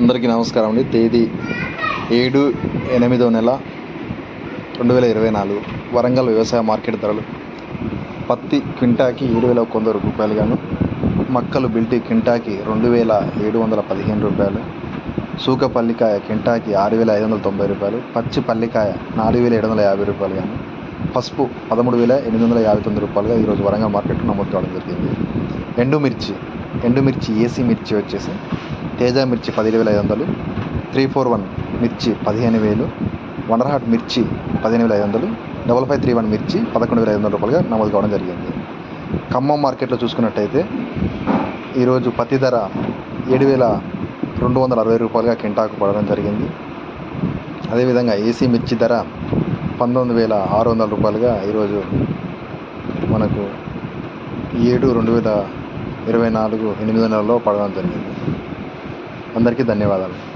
అందరికీ నమస్కారం అండి. తేదీ ఏడు ఎనిమిదో నెల రెండు వేల ఇరవై నాలుగు. వరంగల్ వ్యవసాయ మార్కెట్ ధరలు. పత్తి క్వింటాకి ఏడు వేల ఒక వంద రూపాయలు గాను మక్కలు బిల్టీ క్వింటాకి రెండు వేల ఏడు వందల పదిహేను రూపాయలు సూక పల్లికాయ క్వింటాకి ఆరు వేల ఐదు వందల తొంభై రూపాయలు పచ్చి పల్లికాయ నాలుగు వేల ఏడు వందల యాభై రూపాయలు గాను పసుపు పదమూడు వేల ఎనిమిది వందల యాభై తొమ్మిది రూపాయలుగా ఈరోజు వరంగల్ మార్కెట్లో నమోదు కావడం జరిగింది. ఎండుమిర్చి ఎండుమిర్చి ఏసీ మిర్చి వచ్చేసి తేజ మిర్చి పదిహేను వేల ఐదు వందలు త్రీ ఫోర్ వన్ మిర్చి పదిహేను వేలు వండర్ హాట్ మిర్చి పదిహేను వేల ఐదు వందలు డబల్ ఫైవ్ త్రీ వన్ మిర్చి పదకొండు వేల ఐదు వందల రూపాయలుగా నమోదు కావడం జరిగింది. ఖమ్మం మార్కెట్లో చూసుకున్నట్టయితే ఈరోజు పత్తి ధర ఏడు వేల రెండు వందల అరవై రూపాయలుగా కింటాకు పడడం జరిగింది. అదేవిధంగా ఏసీ మిర్చి ధర పంతొమ్మిది వేల ఆరు వందల రూపాయలుగా ఈరోజు మనకు ఏడు రెండు వేల ఇరవై నాలుగు ఎనిమిది నెలలో పడడం జరిగింది. అందరికీ ధన్యవాదాలు.